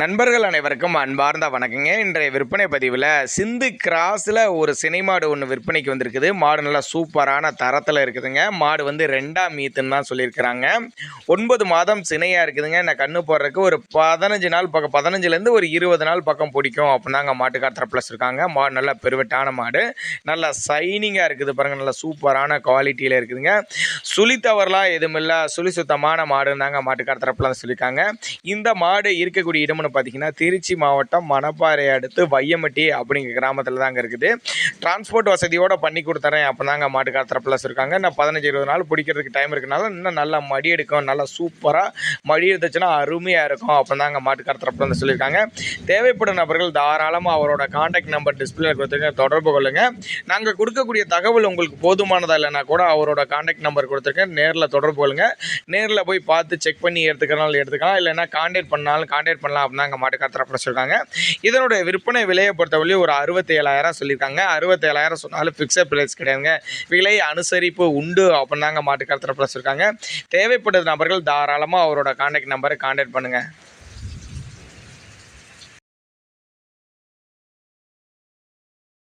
நண்பர்கள் அனைவருக்கும் அன்பார்ந்த வணக்கங்க. இன்றைய விற்பனை பதிவில் சிந்து கிராஸில் ஒரு சினை மாடு ஒன்று விற்பனைக்கு வந்திருக்குது. மாடு நல்லா சூப்பரான தரத்தில் இருக்குதுங்க. மாடு வந்து ரெண்டாம் மீத்துன்னு தான் சொல்லியிருக்கிறாங்க. ஒன்பது மாதம் சினையாக இருக்குதுங்க. நான் கண்ணு போடுறதுக்கு ஒரு பதினஞ்சு நாள் பக்கம் பதினஞ்சுலேருந்து ஒரு இருபது நாள் பக்கம் பிடிக்கும் அப்படின்னாங்க மாட்டுக்கார் தரப்பில் இருக்காங்க. மாடு நல்லா பெருவெட்டான மாடு. நல்லா சைனிங்காக இருக்குது பாருங்கள் நல்லா சூப்பரான குவாலிட்டியில் இருக்குதுங்க. சுழி தவறலாம் எதுவும் இல்லை. சுழி சுத்தமான மாடுன்னாங்க மாட்டுக்கார மாட்டுக்கார் தரப்பில் சொல்லியிருக்காங்க. இந்த மாடு இருக்கக்கூடிய இடம்னு பார்த்தீங்கன்னா திருச்சி மாவட்டம் மணப்பாறை அடுத்து வையம்பட்டி அப்படிங்கிற கிராமத்தில் தாங்க இருக்குது. டிரான்ஸ்போர்ட் வசதியோடு பண்ணி கொடுத்துறேன். அப்போ தாங்க மாட்டுக்கார் தரப்பில் இருக்காங்க. இன்னும் பதினஞ்சு இருபது நாள் பிடிக்கிறதுக்கு டைம் இருக்கனால இன்னும் நல்லா மடி எடுக்கும். நல்லா சூப்பராக மடி எடுத்துச்சுன்னா அருமையாக இருக்கும். அப்போ தாங்க மாட்டுக்கார் தரப்பில் வந்து சொல்லியிருக்காங்க. தேவைப்படும் நபர்கள் தாராளமாக அவரோட காண்டாக்ட் நம்பர் டிஸ்பிளே கொடுத்துருங்க. தொடர்பு கொள்ளுங்க. நாங்கள் கொடுக்கக்கூடிய தகவல் உங்களுக்கு போதுமானதா இல்லைன்னா கூட அவரோட காண்டாக்ட் நம்பர் கொடுத்துருக்கேன் நேரில் தொடர்பு கொள்ளுங்க. நேரில் போய் பார்த்து செக் பண்ணி எடுத்துக்கிறனாலும் எடுத்துக்கலாம். இல்லைன்னா கான்டாக்ட் பண்ணாலும் கான்டாக்ட் பண்ணலாம் அப்படின்னு தாங்க மாட்டுக்கார் தரப்பில் சொல்லியிருக்காங்க இதனுடைய விற்பனை விலையை பொறுத்தவரையும் ஒரு அறுபத்தி ஏழாயிரம் சொல்லியிருக்காங்க. அறுபத்தேழாயிரம் சொன்னாலும் ஃபிக்ஸட் ப்ரைஸ் கிடையாதுங்க. விலை அனுசரிப்பு உண்டு அப்படின்னு தாங்க மாட்டுக்கார் தரப்பில் சொல்லியிருக்காங்க தேவைப்பட்ட நபர்கள் தாராளமாக அவரோட கான்டாக்ட் நம்பரை கான்டாக்ட் பண்ணுங்கள்